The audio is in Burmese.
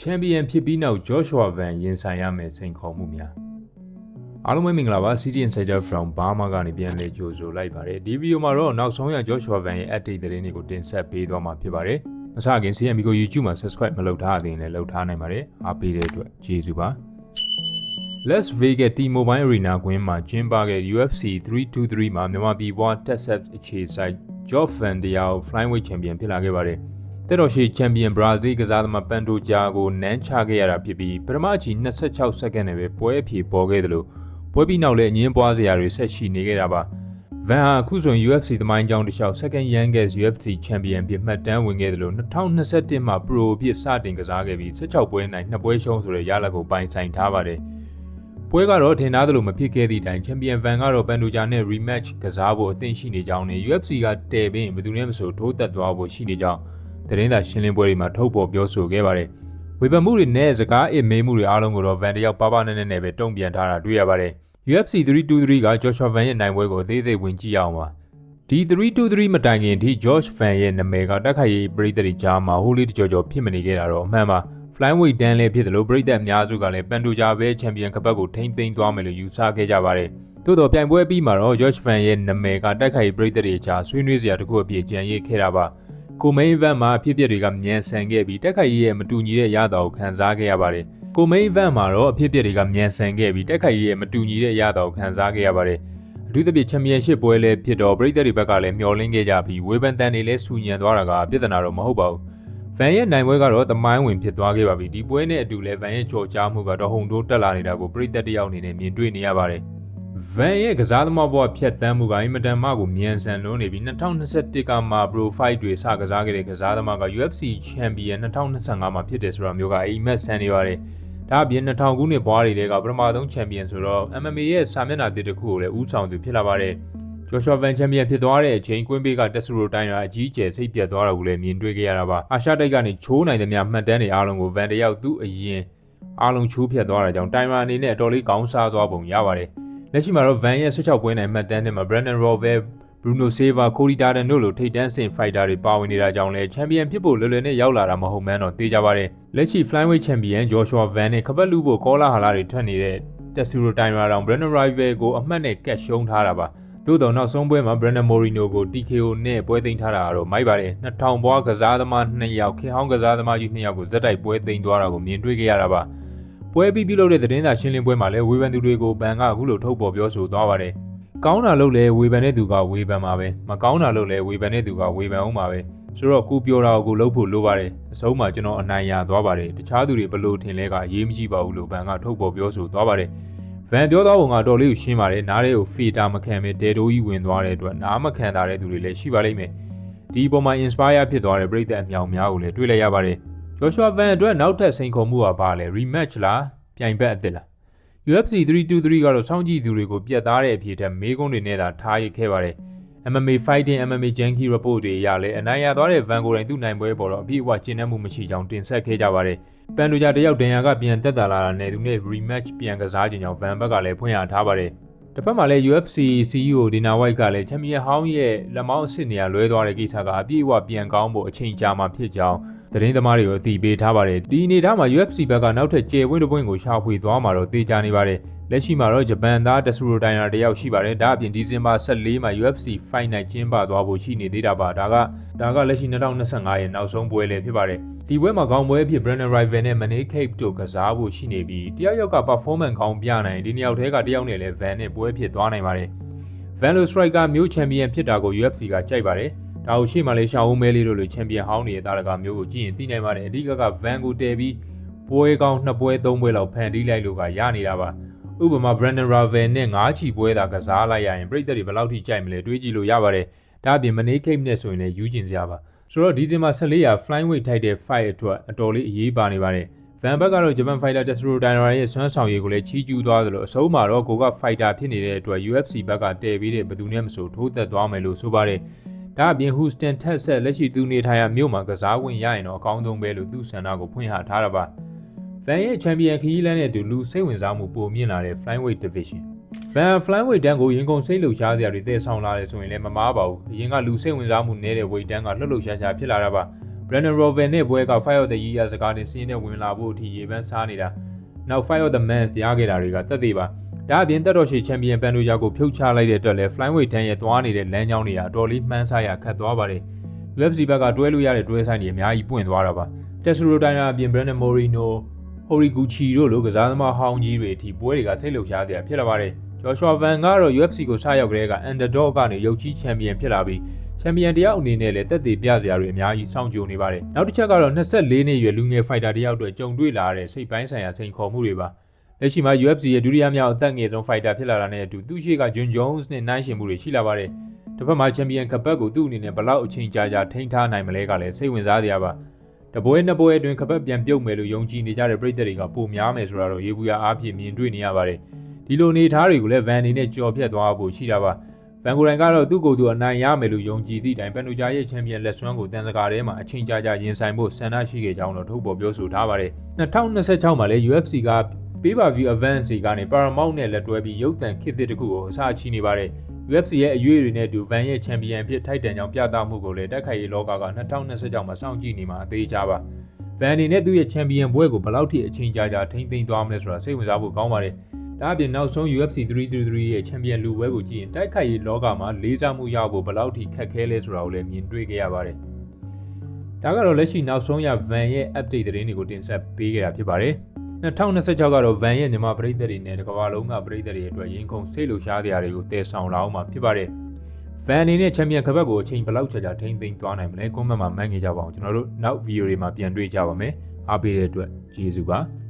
ချန်ပီယံဖြစ်ပြီးနောက် Joshua Van ရင်ဆိုင်ရမယ်စိန်ခေါ်မှုများအားလုံးပဲမင်္ဂလာပါ City Insider from Burma ကနေပြန်လည်ကြိုဆိုလိုက်ပါတယ်ဒီဗီဒီယိုမှာတော့နောက်ဆုံးရ Joshua Van ရဲ့ update သတင်းတွေကိုတင်ဆက်ပေးသွားမှာဖြစ်ပါတယ်အစခင် CMB ကို YouTube မှာ subscribe မလုပ်ထားသေးရင်လည်းလုပ်ထားနိုင်ပါတယ်အားပေးတဲ့အတွက်ကျေးဇူးပါ Las Vegas T-Mobile Arena ကွင်းမှာကျင်းပခဲ့ UFC 323မှာမြန်မာပြည်ပွား Texas အခြေစိုက် Josh Van တရား Flyweight Champion ဖြစ်လာခဲ့ပါတယ်။ တက်တော်ရှိ Champion Brazil ကစားသမားပန်တိုဂျာကိုနန်းချခဲ့ရတာဖြစ်ပြီးပထမအချီ26စက္ကန့်နဲ့ပဲပွဲအဖြေပေါ်ခဲ့တယ်လို့ပွဲပြီးနောက်လည်းအငင်းပွားစရာတွေဆက်ရှိနေခဲ့တာပါ။ Van ဟာအခုဆိုရင် UFC သမိုင်းကြောင်းတစ်လျှောက် Second Youngest UFC Champion ဖြစ်မှတ်တမ်းဝင်ခဲ့တယ်လို့2021မှာ Pro ဖြစ်စတင်ကစားခဲ့ပြီး16ပွဲနိုင်2ပွဲရှုံးဆိုတဲ့ရလဒ်ကိုပိုင်ဆိုင်ထားပါတယ်။ပွဲကတော့ထင်သားသလိုမဖြစ်ခဲ့သည့်တိုင်ချန်ပီယံဗန်ကတော့ပန်ဒိုဂျာနဲ့ rematch ကစားဖို့အသင့်ရှိနေကြောင်းနဲ့ UFC ကတည်ပြီးဘယ်သူနဲ့မဆိုထိုးသက်သွားဖို့ရှိနေကြောင်း သတင်းသာရှင်းလင်းပွဲတွေမှာထုတ်ဖော်ပြောဆိုခဲ့ပါတယ်။ဝေဖန်မှုတွေနဲ့စကားအမေးမှုတွေအားလုံးကိုတော့ဗန်တယောက်ပါပါနဲ့နဲ့ပဲတုံ့ပြန်ထားတာတွေ့ရပါတယ်။ UFC 323က Joshua Van ရဲ့နိုင်ပွဲကိုအသေးသေးဝင်ကြည့်အောင်ပါ။ဒီ323မတိုင်ခင်အထိ Josh Van ရဲ့နာမည်ကတက်ခိုက်ရေးပရိသတ်တွေကြားမှာဟိုးလေးတကြောကြောဖြစ်မနေခဲ့တာတော့အမှန်ပါ။ flyweight တန်းလည်းဖြစ်တယ်လို့ပြည်သက်အများစုကလည်းပန်တိုဂျာပဲချန်ပီယံကပတ်ကိုထိမ့်သိမ်းသွားမယ်လို့ယူဆခဲ့ကြပါတယ်။သို့တော်ပြိုင်ပွဲပြီးမှာတော့ Josh Van ရဲ့နာမည်ကတိုက်ခိုက်ပြည်သက်တွေကြားဆွေးနွေးစရာတခုအပြည့်ကြံရစ်ခဲ့တာပါ။ ကိုမိန်ဗန်မှာအဖြစ်အပျက်တွေကမြန်ဆန်ခဲ့ပြီးတိုက်ခိုက်ရေးရဲ့မတူညီတဲ့ရတာကိုခံစားခဲ့ရပါတယ်။ကိုမိန်ဗန်မှာတော့အဖြစ်အပျက်တွေကမြန်ဆန်ခဲ့ပြီးတိုက်ခိုက်ရေးရဲ့မတူညီတဲ့ရတာကိုခံစားခဲ့ရပါတယ်။အထူးသဖြင့်ချန်ပီယံရှစ်ပွဲလည်းဖြစ်တော့ပြည်သက်တွေဘက်ကလည်းမျှော်လင့်ခဲ့ကြပြီးဝေဖန်တန်တွေလည်းဆူညံသွားတာကပြဿနာတော့မဟုတ်ပါဘူး။ဗန်ရဲ့နိုင်ပွဲကတော့သမိုင်းဝင်ဖြစ်သွားခဲ့ပါပြီဒီပွဲနဲ့အတူလည်းဗန်ရဲ့ကြော်ကြားမှုကတော့ဟုန်တိုးတက်လာနေတာကိုပြည်သက်တယောက်အနေနဲ့မြင်တွေ့နေရပါတယ် ဗန်ရဲ့ကစားသမားဘဝဖြတ်တန်းမှုကအင်မတန်မှကိုမြန်ဆန်လွန်းနေပြီး2021ကမှ Pro Fight တွေစကစားခဲ့တဲ့ကစားသမားက UFC Champion 2025မှာဖြစ်တယ်ဆိုတာမျိုးကအိမ်မက်ဆန်နေပါတယ်ဒါအပြင်2000ခုနှစ်ဘွားတွေကပထမဆုံးချန်ပီယံဆိုတော့ MMA ရဲ့စာမျက်နှာတစ်တစ်ခုကိုလည်းဦးဆောင်သူဖြစ်လာပါတယ်ဂျော်ရှွာဗန်ချန်ပီယံဖြစ်သွားတဲ့အချိန်ကွင်းဘေးကတက်ဆူရိုတိုင်းရာအကြီးကျယ်စိတ်ပြတ်သွားတာကိုလည်းမြင်တွေ့ခဲ့ရတာပါအာရှတိုက်ကနေချိုးနိုင်သမျှမှတ်တမ်းတွေအားလုံးကိုဗန်တယောက်သူ့အရင်အားလုံးချိုးဖြတ်သွားတာကြောင့်တိုင်ရာအနေနဲ့အတော်လေးကောင်းစားသွားပုံရပါတယ် လက်ရှိမှာတော့ဗန်ရဲ့16ပွဲနိုင်မှတ်တမ်းတွေမှာ Brandon Royval Bruno Silva, Cody Darden တို့လိုထိပ်တန်းဆင့်ဖိုက်တာတွေပါဝင်နေတာကြောင့်လည်းချန်ပီယံဖြစ်ဖို့လွယ်လွယ်နဲ့ရောက်လာတာမဟုတ်မှန်းတော့သိကြပါတယ်လက်ရှိ Flyweight Champion Joshua Van နဲ့ခပတ်လူဖို့ကောလာဟာလာတွေထွက်နေတဲ့တက်ဆူရိုတိုင်ရာတောင် Brandon Royval ကိုအမှတ်နဲ့ကတ်ရှုံးထားတာပါသို့တော်နောက်ဆုံးပွဲမှာ Brandon Moreno ကို TKO နဲ့ပွဲသိမ်းထားတာကတော့မိုက်ပါတယ်2000ဘွားကစားသမား2ယောက်ခေဟောင်းကစားသမားကြီး2ယောက်ကိုဇက်တိုက်ပွဲသိမ်းသွားတာကိုမြင်တွေ့ခဲ့ရတာပါ ပွဲပြီးပြုလုပ်တဲ့သတင်းစာရှင်းလင်းပွဲမှာလည်းဝေဖန်သူတွေကိုဘန်ကအခုလိုထုတ်ပေါ်ပြောဆိုသွားပါတယ်ကောင်းတာလို့လည်းဝေဖန်တဲ့သူကဝေဖန်ပါပဲမကောင်းတာလို့လည်းဝေဖန်တဲ့သူကဝေဖန်အောင်ပါပဲဆိုတော့ကိုပြောတာကိုလုပ်ဖို့လိုပါတယ်အဆုံးမှာကျွန်တော်အနိုင်ရသွားပါတယ်တခြားသူတွေဘလို့ထင်လဲကအရေးမကြီးပါဘူးလို့ဘန်ကထုတ်ပေါ်ပြောဆိုသွားပါတယ်ဗန်ပြောသွားပုံကတော်လေးကိုရှင်းပါတယ်နားလေးကိုဖီတာမခံပဲဒေတိုးကြီးဝင်သွားတဲ့အတွက်နားမခံတာတဲ့သူတွေလည်းရှိပါလိမ့်မယ်ဒီပုံမှာ inspire ဖြစ်သွားတဲ့ပြည်သက်အမြောင်များကိုလည်းတွေ့လိုက်ရပါတယ် ဂျော်ရှွာဗန်အတွက်နောက်ထပ်စိန်ခေါ်မှုကပါလဲ rematch လားပြိုင်ဘက်အသစ်လား UFC 323ကတော့စောင့်ကြည့်သူတွေကိုပြတ်သားတဲ့အဖြစ်ထက်မေးခွန်းတွေနဲ့သာထားရခဲ့ပါတယ် MMA Fighting MMA Junkie Report တွေအရလည်းအနိုင်ရသွားတဲ့ဗန်ကိုတိုင်းသူ့နိုင်ပွဲပေါ်တော့အပြည့်အဝကျင်းနှံ့မှုမရှိကြောင်းတင်ဆက်ခဲ့ကြပါတယ်ပန်ဒိုဂျာတယောက်ဒန်ယာကပြန်တက်တာလာတာနဲ့သူနဲ့ rematch ပြန်ကစားခြင်းကြောင့်ဗန်ဘက်ကလည်းဖွင့်ရထားပါတယ်တစ်ဖက်မှာလည်း UFC CEO ဒီနာဝိုက်ကလည်းချန်ပီယံဟောင်းရဲ့လက်မောင်းအစ်စ်နေရာလွဲသွားတဲ့ကိစ္စကအပြည့်အဝပြန်ကောင်းဖို့အချိန်ကြာမှဖြစ်ကြောင်း သတင်းသမားတွေကိုအသိပေးထားပါတယ်ဒီအနေထားမှာ UFC ဘက်ကနောက်ထပ်ကျေဝင်းတစ်ပွင့်ကိုရှာဖွေသွားမှာတော့သေချာနေပါတယ်လက်ရှိမှာတော့ဂျပန်သားတဆူရိုတိုင်နာတယောက်ရှိပါတယ်ဒါအပြင်ဒီဇင်ဘာ14မှာ UFC Fight Night ကျင်းပသွားဖို့ရှိနေသေးတာပါဒါကဒါကလက်ရှိ2025ရဲ့နောက်ဆုံးပွဲလည်းဖြစ်ပါတယ်ဒီပွဲမှာခေါင်းပွဲအဖြစ် Brandon Rival နဲ့ Manny Cape တို့ကစားဖို့ရှိနေပြီးတယောက်ယောက်က performance ကောင်းပြနိုင်ဒီနှစ်ယောက်ထဲကတယောက်နဲ့လည်း Van နဲ့ပွဲဖြစ်သွားနိုင်ပါတယ် Van Lo Striker မျိုးချန်ပီယံဖြစ်တာကို UFC ကကြိုက်ပါတယ် ဒါကိုရှေ့မှာလေးရှောင်းဦးမဲလေးတို့လိုချန်ပီယံဟောင်းနေတဲ့တာရကမျိုးကိုကြည့်ရင်သိနိုင်ပါတယ်အဓိကက Van ကိုတည်ပြီးပွဲကောင်းနှစ်ပွဲသုံးပွဲလောက်ဖန်တီးလိုက်လို့ကရနေတာပါဥပမာ Brandon Ravel နဲ့ငါးချီပွဲသာကစားလိုက်ရရင်ပြည်သက်တွေဘယ်လောက်ထိကြိုက်မလဲတွေးကြည့်လို့ရပါတယ်ဒါအပြင် Money Cape နဲ့ဆိုရင်လည်းယူကျင်စရာပါဆိုတော့ဒီဇင်ဘာ14ရာ Flyweight ထိုက်တဲ့ fight အတွက်အတော်လေးအရေးပါနေပါတယ်ဗန်ဘက်ကတော့ဂျပန်ဖိုက်တာတက်စရိုဒိုင်နာရဲ့ဆွမ်းဆောင်ရည်ကိုလည်းချီးကျူးသွားသလိုအဆုံးမှာတော့ကိုကဖိုက်တာဖြစ်နေတဲ့အတွက် UFC ဘက်ကတည်ပြီးတဲ့ဘယ်သူနဲ့မဆိုထိုးသက်သွားမယ်လို့ဆိုပါတယ်။ ဒါအပြင် Houston Texas လက်ရှိသူနေထိုင်ရာမြို့မှာကစားဝင်ရရင်တော့အကောင်းဆုံးပဲလို့သူ့ဆန္ဒကိုဖွင့်ဟထားတာပါ။ဗန်ရဲ့ချန်ပီယံခရီးလမ်းနဲ့အတူလူစိတ်ဝင်စားမှုပိုမြင့်လာတဲ့ Flyweight Division ဗန် Flyweight တန်းကိုရင်ကုန်စိတ်လှုပ်ရှားစရာတွေတည်ဆောင်လာတယ်ဆိုရင်လည်းမမားပါဘူးအရင်ကလူစိတ်ဝင်စားမှုနည်းတဲ့ weight တန်းကလှုပ်လှုပ်ရှားရှားဖြစ်လာတာပါ Brandon Rovan နဲ့ပွဲက5 of the year စကားတင်စီးနဲ့ဝင်လာဖို့အထိရေပန်းစားနေတာနောက်5 of the month ရခဲ့တာတွေကတက်သေးပါ ဒါအပြင်တက်တော်ရှိချန်ပီယံပန်ဒိုယာကိုဖြုတ်ချလိုက်တဲ့အတွက်လည်း flyweight တန်းရဲ့သွားနေတဲ့လမ်းကြောင်းတွေကအတော်လေးမှန်းဆရခတ်သွားပါတယ် UFC ဘက်ကတွဲလို့ရတဲ့တွဲဆိုင်တွေအများကြီးပွင့်သွားတာပါတက်ဆူရိုတိုင်းနာအပြင် Brandon Moreno Horiguchi တို့လိုကစားသမားဟောင်းကြီးတွေအထိပွဲတွေကစိတ်လှုပ်ရှားစရာဖြစ်လာပါတယ် Joshua Van ကတော့ UFC ကိုစရောက်ကြတဲ့က underdog ကနေရုပ်ကြီးချန်ပီယံဖြစ်လာပြီးချန်ပီယံတယောက်အနေနဲ့လည်းတက်သေးပြစရာတွေအများကြီးစောင့်ကြိုနေပါတယ်နောက်တစ်ချက်ကတော့24နှစ်အရွယ်လူငယ်ဖိုက်တာတယောက်အတွက်ကြုံတွေ့လာတဲ့စိတ်ပိုင်းဆိုင်ရာစိန်ခေါ်မှုတွေပါ လက်ရှိမှာ UFC ရဲ့ဒုတိယမြောက်အသက်ငယ်ဆုံးဖိုက်တာဖြစ်လာတာနဲ့အတူသူ့ရှိက John Jones နဲ့နိုင်ရှင်မှုတွေရှိလာပါတယ်တစ်ဖက်မှာချန်ပီယံကပတ်ကိုသူ့အနေနဲ့ဘလောက်အချိန်ကြာကြာထိန်းထားနိုင်မလဲကလည်းစိတ်ဝင်စားစရာပါတပွဲနှစ်ပွဲအတွင်းကပတ်ပြန်ပြုတ်မယ်လို့ယုံကြည်နေကြတဲ့ပြည်သက်တွေကပိုများမယ်ဆိုတာတော့ရေဘူးရအားဖြင့်မြင်တွေ့နေရပါတယ်ဒီလိုအနေအထားတွေကိုလည်းဗန်အနေနဲ့ကြော်ဖြတ်သွားဖို့ရှိတာပါဗန်ကိုရိုင်ကတော့သူ့ကိုယ်သူအနိုင်ရမယ်လို့ယုံကြည်သည့်တိုင်ပန်နိုဂျာရဲ့ချန်ပီယံလက်စွမ်းကိုတန်စကာထဲမှာအချိန်ကြာကြာရင်ဆိုင်ဖို့ဆန္ဒရှိခဲ့ကြောင်းတော့ထုတ်ပေါ်ပြောဆိုထားပါတယ်2026မှာလည်း UFC က pay-per-view events တွေကနေ Paramount နဲ့လက်တွဲပြီးရုပ်သံခစ်သစ်တစ်ခုကိုအစချီနေပါတယ် UFC ရဲ့အရွေးတွေနဲ့အတူဗန်ရဲ့ချန်ပီယံဖြစ်ထိုက်တန်ကြောင်ပြသမှုကိုလည်းတက်ခိုက်ရေးလောကက2026မှာစောင့်ကြည့်နေမှာအသေးချပါဗန်အနေနဲ့သူ့ရဲ့ချန်ပီယံဘွဲကိုဘယ်လောက်ထိအချိန်ကြာကြာထိမ့်သိမ်းသွားမလဲဆိုတာစိတ်ဝင်စားဖို့ကောင်းပါတယ်ဒါအပြင်နောက်ဆုံး UFC 333ရဲ့ချန်ပီယံလူပွဲကိုကြည့်ရင်တိုက်ခိုက်ရေးလောကမှာလေးစားမှုရဖို့ဘယ်လောက်ထိခက်ခဲလဲဆိုတာကိုလည်းမြင်တွေ့ခဲ့ရပါတယ်ဒါကတော့လက်ရှိနောက်ဆုံးရဗန်ရဲ့ update သတင်းတွေကိုတင်ဆက်ပေးခဲ့တာဖြစ်ပါတယ် 2026ကတော့ဗန်ရဲ့မြန်မာပြည်သက်တွေနဲ့တကမ္ဘာလုံးကပြည်သက်တွေအတွက်ရင်ခုန်စိတ်လှုပ်ရှားစရာတွေကိုတည်ဆောင်လာအောင်မှာဖြစ်ပါတယ်။ဗန်အနေနဲ့ချန်ပီယံခပတ်ကိုအချိန်ဘယ်လောက်ကြာကြာထိမ့်သိမ်းသွားနိုင်မလဲကွန်မန့်မှာမှန်းငေးကြပါအောင်ကျွန်တော်တို့နောက်ဗီဒီယိုတွေမှာပြန်တွေ့ကြပါမယ်။အားပေးတဲ့အတွက်ကျေးဇူးပါ။